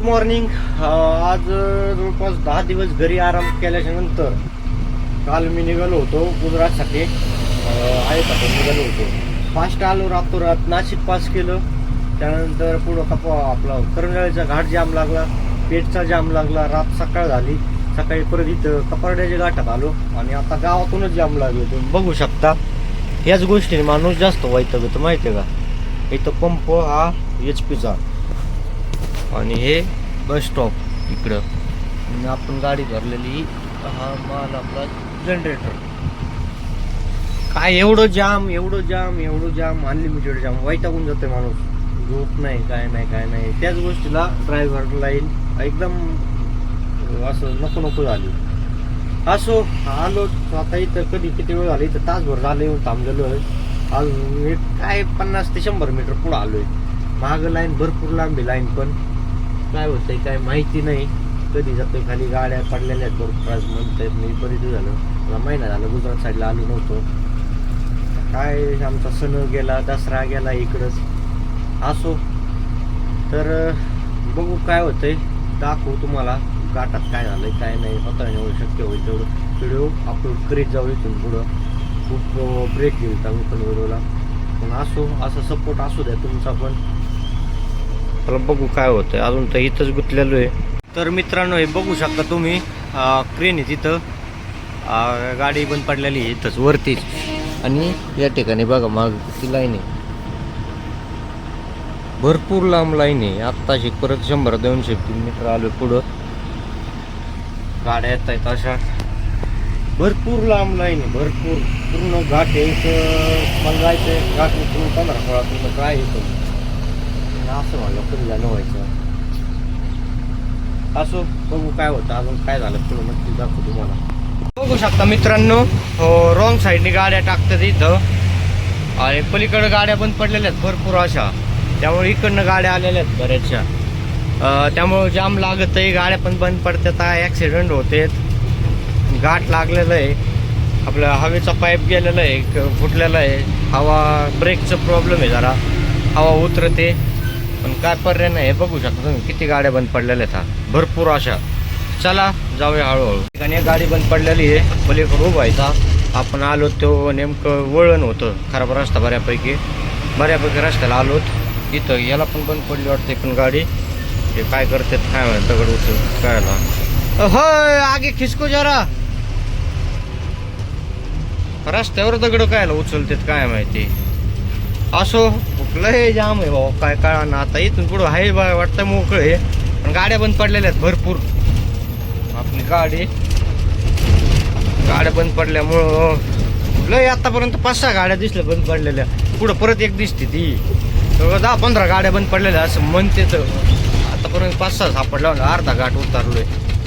Good morning. आज जवळपास दहा दिवस घरी आराम केल्याच्यानंतर काल मी निघालो होतो गुजरातसाठी. आहे का निघालो होतो. फास्ट आलो रातोरात. नाशिक पास केलं. त्यानंतर पुढं कप आपला करंजाळीचा घाट जाम लागला. पेठचा जाम लागला. रात सकाळ झाली. सकाळी परत इथं कपारड्याच्या घाटात आलो. आणि आता गावातूनच जाम लागलो तुम्ही बघू शकता याच गोष्टीने माणूस जास्त वैतगत. माहिती आहे का? इथं पंप हा एच पीचा आणि हे बस स्टॉप इकडं. आणि आपण गाडी भरलेली हा माल आपला जनरेटर काय एवढं जाम एवढं जाम एवढं जाम अनलिमिटेड जाम. वैतागून जाते माणूस. झोप नाही काय नाही काय नाही. त्याच गोष्टीला ड्रायव्हर लाईन एकदम असं नको नको झाली. असो आलो आता इथं कधी किती वेळ झाली? इथं तासभर झालं येऊन थांबलेलो आहे. आज काय पन्नास ते शंभर मीटर पुढं आलोय. मागं लाईन भरपूर लांबी लाईन पण. काय होतंय काय माहिती नाही. कधी जातोय खाली गाड्या पडलेल्या आहेत भरपूर म्हणतंय मी बरीच झालं. मला महिना झालं गुजरात साईडला आलो नव्हतो. काय आमचा सण गेला दसरा गेला इकडंच. असो. तर बघू काय होतंय. दाखवू तुम्हाला गाठात काय झालं काय नाही. हाताळणे शक्य होईल तेवढं. व्हिडिओ अपलोड करीत जाऊ इथून पुढं. खूप ब्रेक घेऊ त्या पण व्हिडिओला पण असो असा सपोर्ट असू द्या तुमचा पण. तर बघू काय होतंय. अजून तर इथंच गुंतलेलो आहे. तर मित्रांनो हे बघू शकता तुम्ही क्रेन आहे तिथं. अं, गाडी बंद पडलेली आहे इथंच वरतीच. आणि या ठिकाणी बघा माग किती लाईन आहे. भरपूर लांब लाईन आहे. आत्ताशी परत शंभर दोनशे किलोमीटर आलो पुढं. गाड्या येत आहेत अशा. भरपूर लांब लाईन आहे भरपूर. पूर्ण घाट आहे इथं मला जायचं आहे. घाट उतरून पंधरा सोळा किलोमीटर काय येतं असं म्हणलं कधी झालं व्हायचं असो? बघू काय होतं अजून काय झालं पुढं नक्की दाखवू तुम्हाला. बघू शकता मित्रांनो हो, रॉंग साईडने गाड्या टाकतात इथं. आणि पलीकडं गाड्या बंद पडलेल्या आहेत भरपूर अशा. त्यामुळे इकडनं गाड्या आलेल्या आहेत बऱ्याचशा. त्यामुळे त्यामुळं जाम लागत आहे गाड्या पण बंद पडतात. ॲक्सिडेंट होते गाठ लागलेलं आहे. आपलं हवेचा पाईप गेलेला आहे फुटलेला आहे. हवा ब्रेकचं प्रॉब्लेम आहे जरा. हवा उतरते. पण काय पर्याय नाही हे बघू शकता तुम्ही किती गाड्या बंद पडलेल्या आहेत भरपूर अशा. चला जाऊया हळूहळू. ठिकाणी एक गाडी बंद पडलेली आहे पलीकडे उभा व्हायचा आपण आलो तो नेमकं वळण होतं खराब रस्ता बऱ्यापैकी. बऱ्यापैकी रस्त्याला आलोत इथं याला पण बंद पडली वाटते पण गाडी. हे काय करतात काय म्हणत दगड उचल कळायला. होय आगे खिसको जरा. रस्त्यावर दगड कायला उचलतात काय माहिती. असो लय जाम आहे भाऊ काय काळा ना आता इथून पुढं आहे बा वाटतं मोकळं. आहे पण गाड्या बंद पडलेल्या आहेत भरपूर. आपली गाडी. गाड्या बंद पडल्यामुळं लय आतापर्यंत पाच सहा गाड्या दिसल्या बंद पडलेल्या. पुढं परत एक दिसते ती. दहा पंधरा गाड्या बंद पडलेल्या असं म्हणते तर. आतापर्यंत पाच सहा सापडला अर्धा घाट उतारलोय.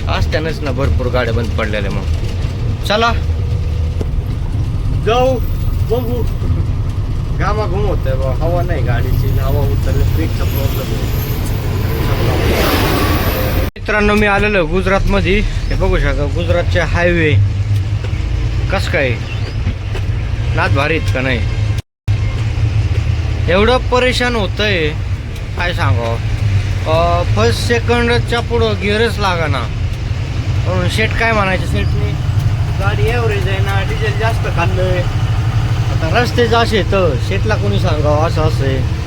असत्यानंच ना भरपूर गाड्या बंद पडलेल्या मग. चला. जाऊ बघू. गामा घुम होत बा हवा नाही गाडीची हवा उतरली ब्रेकचा प्रॉब्लेम मित्रांनो मी आलेलो गुजरात हे बघू शकता गुजरातचे हायवे कस काय? नाच भारीत का नाही? एवढं परेशान होतंय. काय सांगावं? फर्स्ट सेकंडच्या पुढं गिअरच लागाना. म्हणून शेट काय म्हणायचं? शेटने गाडी एव्हरेज आहे ना डिझेल जास्त खाल्लंय. आता रस्ते असे तर शेटला कोणी सांगावं असं असं आहे.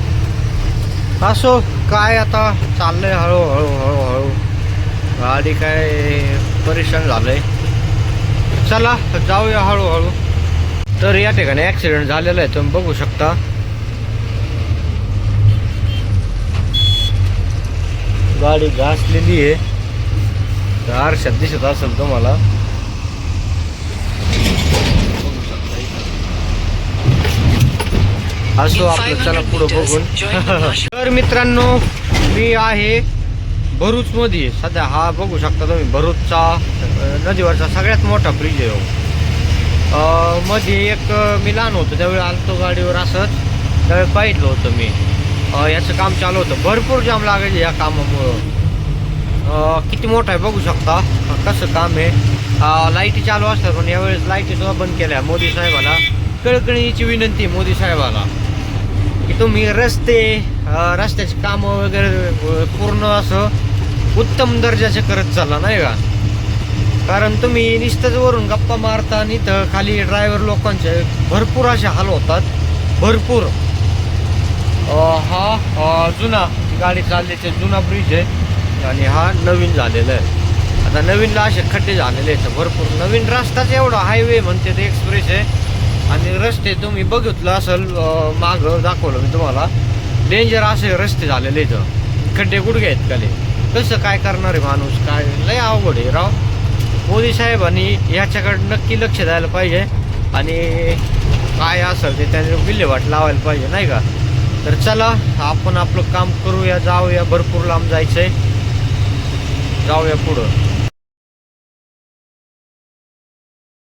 असो काय आता चाललंय हळूहळू हळूहळू. गाडी काय परेशान झालंय. चला जाऊया हळूहळू. तर या ठिकाणी ॲक्सिडेंट झालेला आहे तुम्ही बघू शकता. गाडी घासलेली आहे. आरशात दिसत असेल तुम्हाला. असो आपलं चला पुढं बघून. तर मित्रांनो मी आहे भरूच मध्ये सध्या हा बघू शकता तुम्ही भरूचचा नदीवरचा सगळ्यात मोठा ब्रिज आहे हो. मध्ये एक मी लहान होतो त्यावेळी आलतो गाडीवर असंच. त्यावेळी पाहिलं होतं मी. याचं काम चालू होतं. भरपूर जाम लागायचे या कामामुळं. किती मोठं आहे बघू शकता. कसं काम आहे. लाईटी चालू असतात पण यावेळेस लाईटी सुद्धा बंद केल्या मोदी साहेबाला. कळकळीची विनंती मोदी साहेबाला. की तुम्ही रस्ते रस्त्याचे कामं वगैरे पूर्ण असं उत्तम दर्जाचे करत चालला नाही का? कारण तुम्ही निस्तच वरून गप्पा मारता आणि तर खाली ड्रायव्हर लोकांचे भरपूर असे हाल होतात. भरपूर. हा जुना गाडी चालल्याचे जुना ब्रिज आहे आणि हा नवीन झालेला आहे. आता नवीनला असे खड्डे झालेले आहेत. भरपूर नवीन रस्ताच एवढा हायवे म्हणते ते एक्सप्रेस आहे. आणि रस्ते तुम्ही बघितलं असेल मागं दाखवलं मी तुम्हाला. डेंजर असे रस्ते झालेले इथं. खड्डे गुडघे आहेत खाली कसं काय करणार आहे माणूस? काय? लय अवघड आहे राव. मोदी साहेबांनी याच्याकडे नक्की लक्ष द्यायला पाहिजे. आणि काय असेल ते त्याने विल्हेवाट लावायला पाहिजे नाही का? तर चला आपण आपलं काम करूया जाऊया. भरपूर लांब जायचंय. जाऊया पुढं.